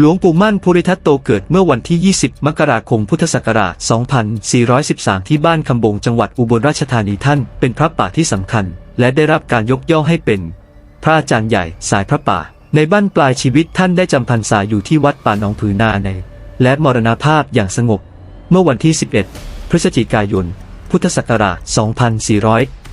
หลวงปู่มั่นภูริทัตโตเกิดเมื่อวันที่ 20 มกราคมพุทธศักราช 2413 ที่บ้านคำบงจังหวัดอุบลราชธานีท่าน เป็นพระป่าที่สำคัญ และได้รับการยกย่องให้เป็น พระอาจารย์ใหญ่สายพระป่า ในบ้านปลายชีวิตท่านได้จำพรรษาอยู่ที่วัดป่าหนองผือนาใน และมรณภาพอย่างสงบ เมื่อวันที่ 11 พฤศจิกายน พุทธศักราช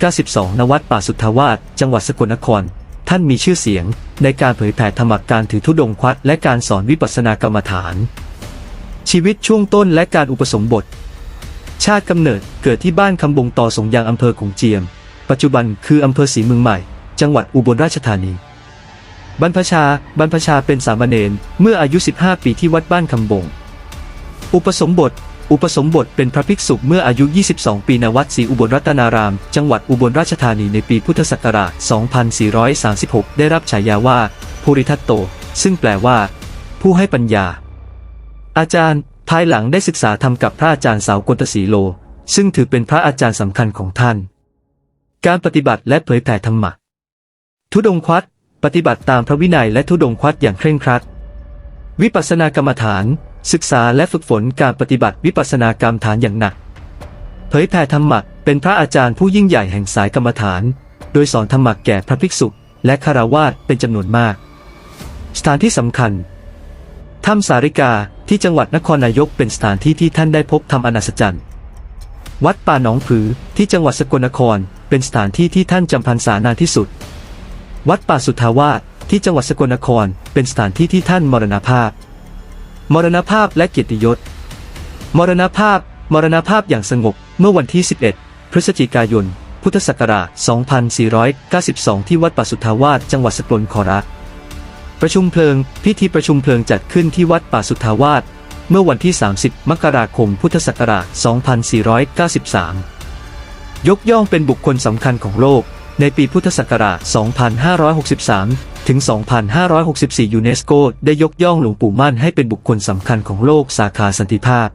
2492 ณ วัดป่าสุทธาวาส จังหวัดสกลนคร ท่านมีชื่อเสียงในการเผยแผ่ธรรมะการถือธุดงควัดและการสอนวิปัสสนากรรมฐาน ชีวิตช่วงต้นและการอุปสมบท ชาติกำเนิดเกิดที่บ้านคำบงต่อสงยางอำเภอขงเจียม ปัจจุบันคืออำเภอศรีเมืองใหม่ จังหวัดอุบลราชธานี บรรพชาบรรพชาเป็นสามเณรเมื่ออายุ 15 ปีที่วัดบ้านคำบง อุปสมบท อุปสมบทเป็นพระภิกษุเมื่ออายุ 22 ปีณวัดศรีอุบลรัตนาราม จังหวัดอุบลราชธานีในปีพุทธศักราช 2436 ได้รับฉายาว่าภูริทัตโต ซึ่งแปลว่า ผู้ให้ปัญญา อาจารย์ ภายหลังได้ศึกษาธรรมกับพระอาจารย์สาวกนตศีโล ซึ่งถือเป็นพระอาจารย์สำคัญของท่าน การปฏิบัติและเผยแผ่ธรรมะ ทุดงควัด ปฏิบัติตามพระวินัยและทุดงควัดอย่างเคร่งครัด วิปัสสนากรรมฐาน ศึกษาและฝึกฝนการปฏิบัติวิปัสสนากรรมฐานอย่างหนัก เผยแผ่ธรรมะเป็นพระอาจารย์ผู้ยิ่งใหญ่แห่งสายกรรมฐาน โดยสอนธรรมะแก่พระภิกษุและคารวาสเป็นจำนวนมาก สถานที่สำคัญถ้ำสาริกาที่จังหวัดนครนายกเป็นสถานที่ที่ท่านได้พบธรรมอนัศจรรย์ วัดป่าหนองผือที่จังหวัดสกลนครเป็นสถานที่ที่ท่านจำพรรษานานที่สุด วัดป่าสุทธาวาสที่จังหวัดสกลนครเป็นสถานที่ที่ท่านมรณภาพ มรณภาพและเกียรติยศ มรณภาพ มรณภาพอย่างสงบเมื่อวันที่ 11 พฤศจิกายน พุทธศักราช 2492 ที่วัดป่าสุทธาวาส จังหวัดสกลนครประชุมเพลิง พิธีประชุมเพลิงจัดขึ้นที่วัดป่าสุทธาวาส เมื่อวันที่ 30 มกราคม พุทธศักราช 2493 ยกย่องเป็นบุคคลสำคัญของโลก ในปีพุทธศักราช 2563 ถึง 2564 ยูเนสโกได้ยกย่องหลวงปู่มั่นให้เป็นบุคคลสำคัญของโลกสาขาสันติภาพ